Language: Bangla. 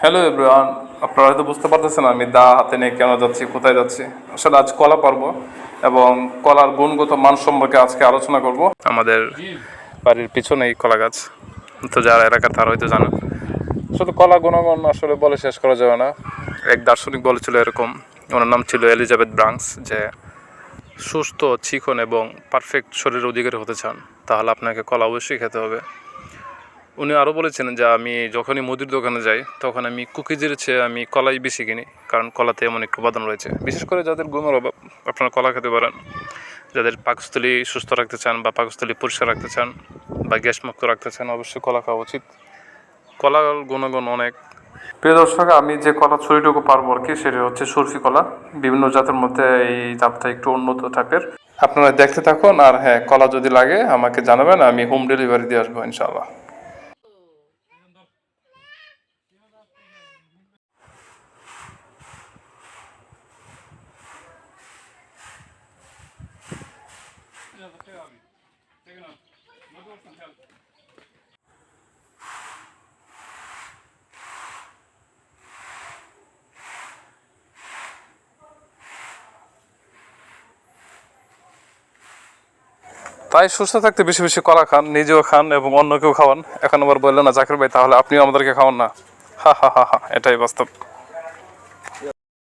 হ্যালো এভরিওয়ান আপনারা হয়তো বুঝতে পারতেছেন আমি দা হাতে নিয়ে কেন যাচ্ছি, কোথায় যাচ্ছি। আসলে আজ কলা পারব এবং কলার গুণগত মান সম্পর্কে আজকে আলোচনা করব। আমাদের বাড়ির পিছনে এই কলা গাছ। তো যারা এলাকা তারা হয়তো জানেন শুধু কলা গুণগণ আসলে বলে শেষ করা যাবে না। এক দার্শনিক বলেছিল এরকম, ওনার নাম ছিল এলিজাবেথ ব্রাংস যে সুস্থ, চিকন এবং পারফেক্ট শরীরের অধিকারী হতে চান, তাহলে আপনাকে কলা অবশ্যই খেতে হবে। উনি আরও বলেছেন যে আমি যখনই মুদির দোকানে যাই, তখন আমি কুকিজের চেয়ে আমি কলাই বেশি কিনি, কারণ কলাতে এমন একটু উপাদান রয়েছে। বিশেষ করে যাদের ঘুমের অভাব, আপনারা কলা খেতে পারেন। যাদের পাকস্থলী সুস্থ রাখতে চান বা পাকস্থলী পরিষ্কার রাখতে চান বা গ্যাস মুক্ত রাখতে চান, অবশ্যই কলা খাওয়া উচিত। কলার গুণগুণ অনেক। প্রিয় দর্শক, আমি যে কলা ছুরিটুকু পারব আর কি, সেটা হচ্ছে সুরফি কলা। বিভিন্ন জাতের মধ্যে এই জাতটা একটু উন্নত টাইপের। আপনারা দেখতে থাকুন, আর হ্যাঁ কলা যদি লাগে আমাকে জানাবেন, আমি হোম ডেলিভারি দিয়ে আসব, ইনশাআল্লাহ। তাই সুস্থ থাকতে বেশি বেশি কলা খান, নিজেও খান এবং অন্যকেও খাওয়ান। এখন আবার বললেন না, জাকির ভাই, তাহলে আপনিও আমাদেরকে খাওয়ান না? হা হা হা হা, এটাই বাস্তব।